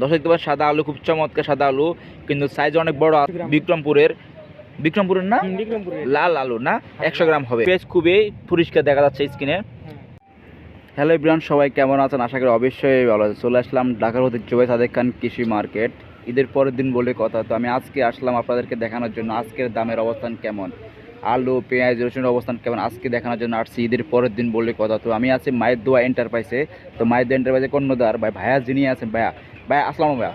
দশ দেখতে পাচ্ছেন সাদা আলু খুব চমৎকার সাদা আলু কিন্তু সাইজ অনেক বড় বিক্রমপুরের। বিক্রমপুরের না? লাল আলু না? একশো গ্রাম হবে। পেঁয়াজ খুবই পরিষ্কার দেখা যাচ্ছে স্ক্রিনে হ্যালো ইব্রান সবাই কেমন আছেন? আশা করি অবশ্যই ভালো আছে চলে আসলাম ঢাকার ঐতিহ্যবাহী সাদেক খান কৃষি মার্কেট। ঈদের পরের দিন বলে কথা তো আমি আজকে আসলাম আপনাদেরকে দেখানোর জন্য। আজকের দামের অবস্থান কেমন? আলু পেঁয়াজ রসুনের অবস্থান কেমন? আজকে দেখানোর জন্য আসছি ঈদের পরের দিন বলে কথা। তো আমি আছি মায়ের দোয়া এন্টারপ্রাইসে তো মায়ের দোয়া এন্টারপ্রাইজে কর্ণদার ভাই ভাইয়া যিনি আছেন ভাইয়া। ভাইয়া আসসালাম ভাইয়া।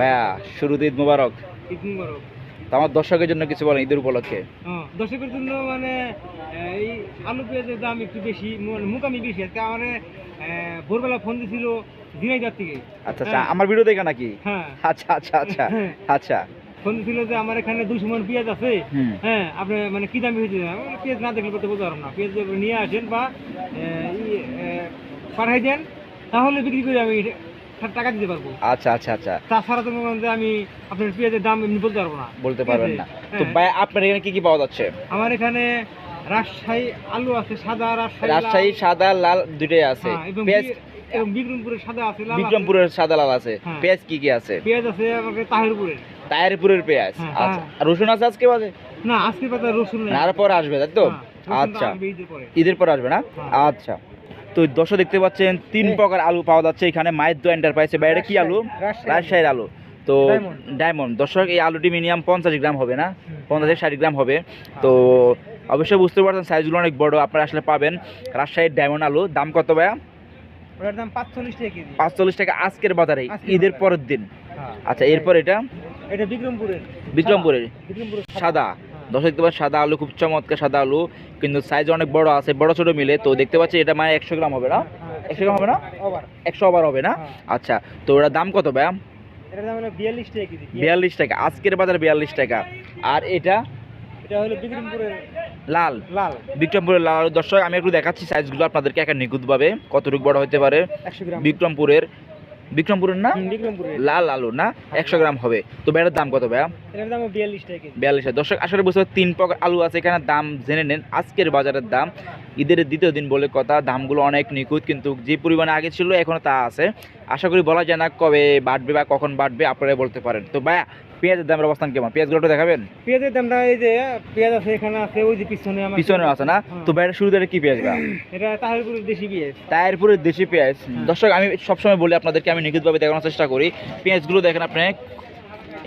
ভাইয়া শুরুতে ঈদ মুবারক। ঈদ মুবারক। তো আমার দর্শকের জন্য কিছু বলেন ঈদের উপলক্ষে। হ্যাঁ দর্শকের জন্য মানে এই আলু পেঁয়াজের দাম একটু বেশি মানে মুকামি বেশি। আজকে আমার ভোরবেলা ফোন দিছিল ঝিনাইদার থেকে। আচ্ছা আচ্ছা আমার ভিডিও দেখা নাকি? হ্যাঁ। আচ্ছা আচ্ছা আচ্ছা আচ্ছা। ফোন দিছিল যে আমার এখানে দুশো মন পেঁয়াজ আছে। হ্যাঁ আপনি মানে কি দামি হয়েছে? পেঁয়াজ না দেখলে করতে বলতে পারব না। পেঁয়াজ নিয়ে আসেন বা পাঠাই দেন তাহলে বিক্রি করে আমি টাকা দিতে পারব। আচ্ছা আচ্ছা আচ্ছা। তাছাড়া তো মনে আমি আপনার পেঁয়াজের দাম এমনি বলতে পারব না। বলতে পারবেন না। তো হ্যাঁ। ভাই আপনার এখানে কি কি পাওয়া যাচ্ছে? আমার এখানে রাজশাহী আলু আছে সাদা রাজশাহী রাজশাহী সাদা লাল দুটোই আছে। হ্যাঁ, এবং পেঁয়াজ এবং বিক্রমপুরের সাদা আছে লাল বিক্রমপুরের সাদা লাল আছে। হ্যাঁ। পেঁয়াজ কি কি আছে? পেঁয়াজ আছে আমাকে তাহিরপুরের। তায়েরপুরের পেঁয়াজ। হ্যাঁ, আচ্ছা। হ্যাঁ। আর রসুন আছে আজকে বাজে? না আজকে পাতা রসুন নেই। আর পরে আসবে তাই তো? হ্যাঁ, আচ্ছা। ঈদের পরে। আসবে না। আচ্ছা। তো দর্শক দেখতে পাচ্ছেন তিন প্রকার আলু পাওয়া যাচ্ছে এখানে। মায়ের দো এন্টারপ্রাইজে বাইরে কি আলু? রাজশাহীর আলু। তো ডায়মন্ড। দর্শক এই আলুটি মিনিমাম পঞ্চাশ গ্রাম হবে না? পঞ্চাশ ষাট গ্রাম হবে। তো অবশ্যই বুঝতে পারছেন সাইজগুলো অনেক বড়। আপনারা আসলে পাবেন রাজশাহীর ডায়মন্ড আলু। দাম কত ভাইয়া? পাঁচচল্লিশ টাকা আজকের বাজারে ঈদের পরের দিন। আচ্ছা এরপর এটা? এটা বিক্রমপুরের। বিক্রমপুরের? সাদা। দর্শক দেখতে পাচ্ছেন সাদা আলু খুব চমৎকার সাদা আলু কিন্তু সাইজ অনেক বড় আছে বড় ছোট মিলে। তো দেখতে পাচ্ছি এটা মানে একশো গ্রাম হবে না? একশো গ্রাম হবে না? ওভার একশো আবার হবে না? হ্যাঁ। আচ্ছা তো ওটার দাম কত হলো বিয়াল্লিশ টাকা আজকের বাজারে বিয়াল্লিশ টাকা। আর এটা? এটা হলো বিক্রমপুরের লাল। লাল। বিক্রমপুরের লাল। দর্শক আমি একটু দেখাচ্ছি সাইজগুলো আপনাদেরকে একটা নিখুঁতভাবে কতটুকু বড় হতে পারে। বিক্রমপুরের বিক্রমপুরের না? লাল আলু না? একশো গ্রাম হবে। তো ভাইয়ার দাম কত ভাইয়া? বিয়াল্লিশ টাকা দর্শক আসলে বুঝতে তিন প্রকার আলু আছে এখানে দাম জেনে নেন। আজকের বাজারের দাম ঈদের দ্বিতীয় দিন বলে কথা দামগুলো অনেক নিখুঁত কিন্তু যে পরিমাণে আগে ছিল এখনও তা আছে। আশা করি বলা যায় না কবে বাড়বে বা কখন বাড়বে আপনারা বলতে পারেন। তো ভাইয়া পেঁয়াজের দামের অবস্থান কেমন? পেঁয়াজগুলো একটু দেখাবেন? পেঁয়াজের দামটা এই যে পেঁয়াজ আছে এখানে আছে ওই যে পিছনে পিছনে আছে না? তো ভাইয়া শুরুতে এটা কি পেঁয়াজ ভাইয়া এটা তাহিরপুরের দেশি পেঁয়াজ। টায়ারপুরের দেশি পেঁয়াজ। দর্শক আমি সবসময় বলি আপনাদেরকে আমি নিখুঁতভাবে দেখানোর চেষ্টা করি। পেঁয়াজগুলো দেখেন আপনি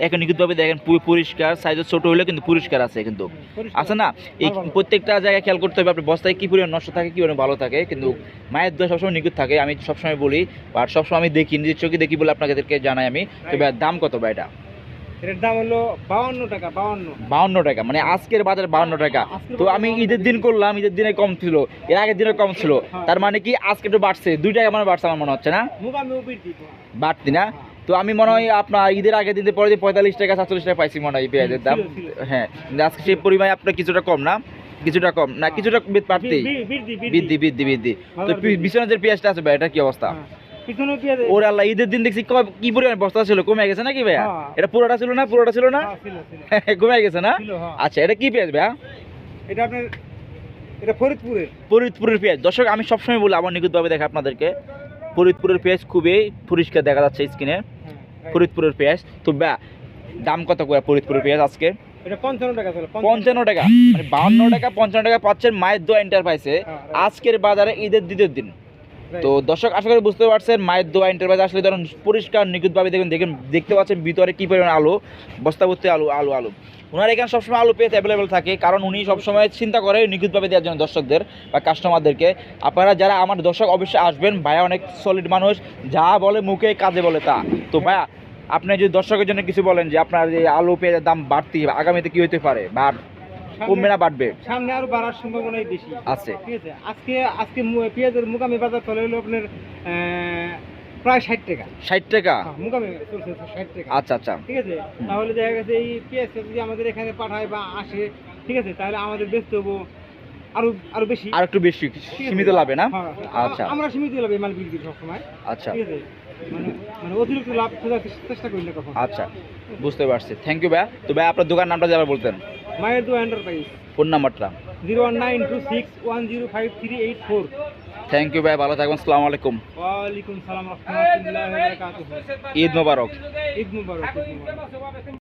এক নিখুঁতভাবে দেখেন পরিষ্কার সাইজের ছোট হলেও কিন্তু পরিষ্কার আছে কিন্তু। আছে না এই। প্রত্যেকটা জায়গায় খেয়াল করতে হবে আপনার বস্তায় কি পরিমাণ নষ্ট থাকে কি পরিমাণ ভালো থাকে কিন্তু মায়ের দোয়া সবসময় নিখুঁত থাকে আমি সবসময় বলি আর সবসময় আমি দেখি নিজের চোখে দেখি বলে আপনাদেরকে জানাই আমি। তবে দাম কত ভাই এটা? এটার দাম হলো বাউান্ন টাকা বাউান্ন। বাউন্ন টাকা মানে আজকের বাজারে বাউন্ন টাকা। তো আমি ঈদের দিন করলাম ঈদের দিনে কম ছিল এর আগের দিনে কম ছিল। হ্যাঁ। তার মানে কি আজকে একটু বাড়ছে দুই টাকা মানে বাড়ছে আমার মনে হচ্ছে না? বাড়তি না? তো আমি মনে হয় আপনার ঈদের আগের দিনে পরে যে পঁয়তাল্লিশ টাকা সাতচল্লিশ টাকা পাইছি মনে হয় পেঁয়াজের দাম। হ্যাঁ আজকে সেই পরিমাণে আপনার কিছুটা কম না? কিছুটা কম। না কিছুটা বাড়তি বৃদ্ধি বৃদ্ধি। বৃদ্ধি তো বিছানা যে পেঁয়াজটা আছে ভাই এটা কি অবস্থা? হ্যাঁ। ওরে আল্লাহ ঈদের দিন দেখছি কি পরিমাণ বস্তা ছিল? কমে গেছে নাকি ভাইয়া? হ্যাঁ। এটা পুরোটা ছিল না? পুরোটা ছিল না? হ্যাঁ। কমে গেছে না? হ্যাঁ। আচ্ছা এটা কি পেঁয়াজ ভাইয়া? এটা আপনার এটা ফরিদপুরের। ফরিদপুরের পেঁয়াজ। দর্শক আমি সবসময় বলি আমার নিখুঁতভাবে দেখা আপনাদেরকে ফরিদপুরের পেঁয়াজ খুবই পরিষ্কার দেখা যাচ্ছে স্ক্রিনে হ্যাঁ. ফরিদপুরের পেঁয়াজ। তো ব্যা দাম কত করে ফরিদপুরের পেঁয়াজ আজকে? পঞ্চান্ন টাকা পঞ্চান্ন। টাকা। মানে বাহান্ন টাকা পঞ্চান্ন টাকা পাচ্ছেন মায়ের দোয়া এন্টারপ্রাইসে হ্যাঁ, আজকের বাজারে ঈদের দ্বিতীয় দিন. তো দর্শক, আশা করি বুঝতে পারছেন, মায়ের দোয়া এন্টারপ্রাইজ আসলে ধরুন পরিষ্কার, নিখুঁতভাবে দেখবেন দেখেন, দেখতে পাচ্ছেন ভিতরে কী পরিমাণ আলু বস্তা ভর্তি আলু আলু আলু। ওনার এখানে সবসময় আলু পেতে অ্যাভেলেবেল থাকে, কারণ উনি সবসময় চিন্তা করে নিখুঁতভাবে দেওয়ার জন্য দর্শকদের বা কাস্টমারদেরকে আপনারা যারা আমার দর্শক অবশ্যই আসবেন, ভাইয়া অনেক সলিড মানুষ, যা বলে মুখে, কাজে বলে তা। তো ভাইয়া, আপনি যদি দর্শকের জন্য কিছু বলেন যে আপনার যে আলু পেঁয়াজের দাম বাড়তি, আগামীতে কি হতে পারে? বা কমবে না বাড়বে। সামনে আরও বাড়ার সম্ভাবনাই বেশি। আছে। ঠিক আছে? আজকে আজকে পেঁয়াজের মুগামি বাজার চলে হলো আপনার প্রায় ষাট টাকা। ষাট টাকা? হ্যাঁ, মুগামি চলছে ষাট টাকা। আচ্ছা আচ্ছা। ঠিক আছে? তাহলে দেখা গেছে এই পেঁয়াজটা যদি আমাদের এখানে পাঠায় বা আসে ঠিক আছে? তাহলে আমাদের বেচতে হব আরও আরও বেশি। আর একটু বেশি সীমিত লাভে না? আচ্ছা। আমরা সীমিত লাভ এই মাল বিক্রি করি সবসময়। আচ্ছা। ঠিক আছে? মানে মানে অতিরিক্ত লাভ খোঁজার চেষ্টা করি না কখন। আচ্ছা। বুঝতে পারছি। থ্যাংক ইউ ভাইয়া। তো ভাই আপনার দোকান নামটা যারা বলতেন। মায়ের দু এন্টারপ্রাইজ ফোন নাম্বারটা? Zero one nine two six one zero five three eight four. Thank you ভাই ভালো থাকবেন সালাম আলাইকুম। ওয়ালাইকুম সালাম রহমতুল্লাহ ঈদ মোবারক। ঈদ মুবারক ঈদ মুবারক।